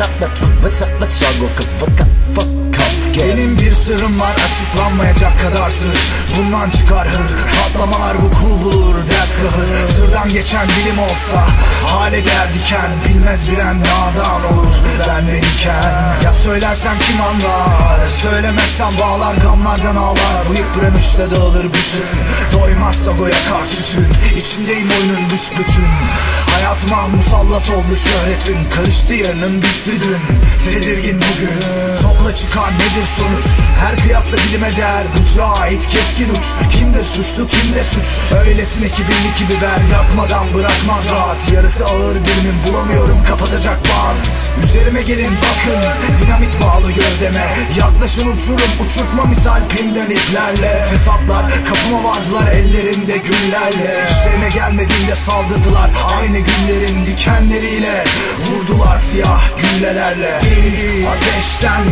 Fuck up, fuck up, fuck off, get Benim bir sırrım var açıklanmayacak kadar sır. Bundan çıkar hır Patlamalar vuku bulur dert kahır. Sırdan geçen bilim olsa Hale der diken Bilmez bilen nadan olur Ben verirken Ya söylersem kim anlar? Söylemezsem bağlar gamlardan ağlar. Bıyık bürünüşle dağılır bütün. Doymazsa goya kar tütün. İçindeyim oyunun büsbütün. Hayatıma musallat oldu şöhretin Karıştı yarının bitti dün. Tedirgin bugün. Topla çıkar nedir sonuç? Her kıyasla bilime değer. Bıçağa ait keskin uç. Kimdir suçlu kimde suç? Öylesine ki birlik biber Yakmadan bırakmaz rahat. Yarısı ağır dilimin bulamıyorum. Kapatacak Üzerime gelin bakın. Dinamit bağlı gövdeme. Yaklaşın uçurum. Uçurtma misal pinden iplerle Fesatlar kapıma vardılar ellerinde güllerle İşlerine gelmediğinde saldırdılar Aynı günlerin dikenleriyle. Vurdular siyah güllelerle. Ateşten